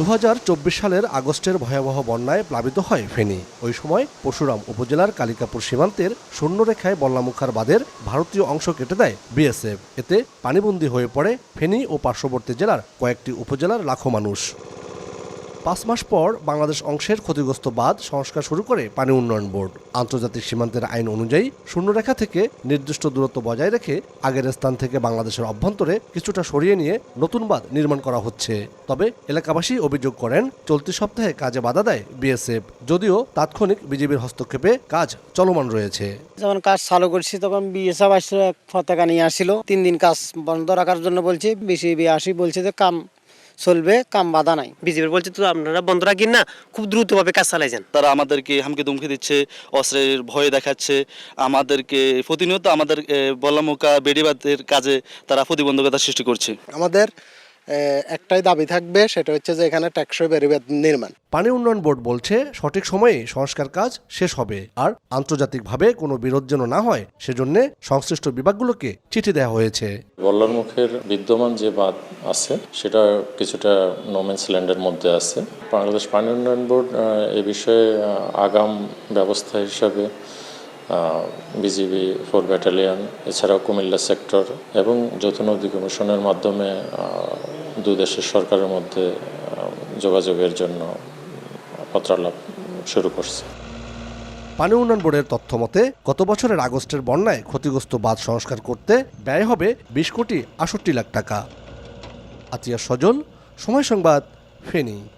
দু হাজার চব্বিশ সালের আগস্টের ভয়াবহ বন্যায় প্লাবিত হয় ফেনী। ওই সময় পরশুরাম উপজেলার কালিকাপুর সীমান্তের শূন্যরেখায় বল্লামুখার বাঁধের ভারতীয় অংশ কেটে দেয় বিএসএফ। এতে পানিবন্দী হয়ে পড়ে ফেনী ও পার্শ্ববর্তী জেলার কয়েকটি উপজেলার লাখো মানুষ। পাঁচ মাস পর বাংলাদেশ অংশের ক্ষতিগ্রস্ত বাঁধ সংস্কার শুরু করে পানি উন্নয়ন বোর্ড। আন্তর্জাতিক সীমান্তের আইন অনুযায়ী শূন্যরেখা থেকে নির্দিষ্ট দূরত্ব বজায় রেখে আগের স্থান থেকে বাংলাদেশের অভ্যন্তরে কিছুটা সরিয়ে নিয়ে নতুন বাঁধ নির্মাণ করা হচ্ছে। তবে এলাকাবাসী অভিযোগ করেন, চলতি সপ্তাহে কাজে বাধা দেয় বিএসএফ। যদিও তাৎক্ষণিক বিজেপির হস্তক্ষেপে কাজ চলমান রয়েছে। যখন কাজ চালু করছি তখন বিএসএফ আসলে পতাকা নিয়ে আসছিল। তিন দিন কাজ বন্ধ রাখার জন্য বলছে, বিসিবি আসি বলছে যে কাম চলবে কাম বাধা নাই। বিজেপি বলছে তো আপনারা বন্ধ রাখেন না খুব দ্রুতভাবে কাজ চালাই যান। তারা আমাদেরকে হামকে দুমকে দিচ্ছে অস্ত্রের ভয় দেখাচ্ছে আমাদেরকে প্রতিনিয়ত আমাদের বলামুকা বেড়িবাদের কাজে তারা প্রতিবন্ধকতা সৃষ্টি করছে। আমাদের একটাই দাবি থাকবে সেটা হচ্ছে যে এখানে টেকসই বেরিবেদ নির্মাণ। পানি উন্নয়ন বোর্ড বলছে সঠিক সময়ে সংস্কার কাজ শেষ হবে আর আন্তর্জাতিকভাবে কোনো বিরোধ যেন না হয় সেজন্য সংশ্লিষ্ট বিভাগগুলোকে চিঠি দেওয়া হয়েছে। বল্লার মুখের বিদ্যমান যে বাঁধ আছে সেটা কিছুটা নোমেন্স ল্যান্ডের মধ্যে আছে। বাংলাদেশ পানি উন্নয়ন বোর্ড এ বিষয়ে আগাম ব্যবস্থা হিসাবে বিজিবি ফোর ব্যাটালিয়ন এছাড়াও কুমিল্লা সেক্টর এবং যৌথ নদী কমিশনের মাধ্যমে আহ, দু দেশের সরকারের মধ্যে যোগাযোগের জন্য পত্রালাপ শুরু করছে। পানি উন্নয়ন বোর্ডের তথ্য মতে গত বছরের আগস্টের বন্যায় ক্ষতিগ্রস্ত বাঁধ সংস্কার করতে ব্যয় হবে বিশ কোটি আষট্টি লাখ টাকা। আতিয়া সজল সময় সংবাদ ফেনী।